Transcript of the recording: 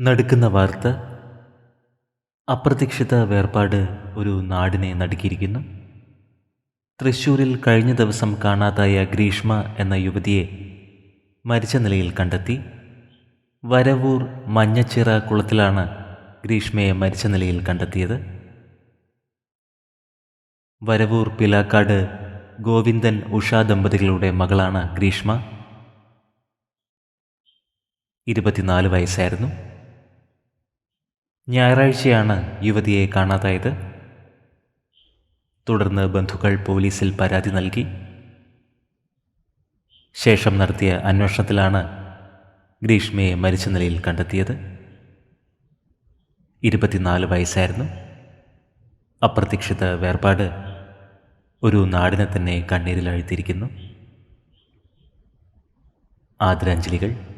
നടുക്കുന്ന വാർത്ത. അപ്രതീക്ഷിത വേർപാട് ഒരു നാടിനെ നടുക്കിയിരിക്കുന്നു. തൃശ്ശൂരിൽ കഴിഞ്ഞ ദിവസം കാണാതായ ഗ്രീഷ്മ എന്ന യുവതിയെ മരിച്ച നിലയിൽ കണ്ടെത്തി. വരവൂർ മഞ്ഞച്ചിറ കുളത്തിലാണ് ഗ്രീഷ്മയെ മരിച്ച നിലയിൽ കണ്ടെത്തിയത്. വരവൂർ പിലാക്കാട് ഗോവിന്ദൻ ഉഷ ദമ്പതികളുടെ മകളാണ് ഗ്രീഷ്മ. ഇരുപത്തിനാല് വയസ്സായിരുന്നു. ഞായറാഴ്ചയാണ് യുവതിയെ കാണാതായത്. തുടർന്ന് ബന്ധുക്കൾ പോലീസിൽ പരാതി നൽകി. ശേഷം നടത്തിയ അന്വേഷണത്തിലാണ് ഗ്രീഷ്മയെ മരിച്ച നിലയിൽ കണ്ടെത്തിയത്. ഇരുപത്തിനാല് വയസ്സായിരുന്നു. അപ്രതീക്ഷിത വേർപാട് ഒരു നാടിനെ തന്നെ കണ്ണീരിൽ അഴുത്തിയിരിക്കുന്നു ആദരാഞ്ജലികൾ.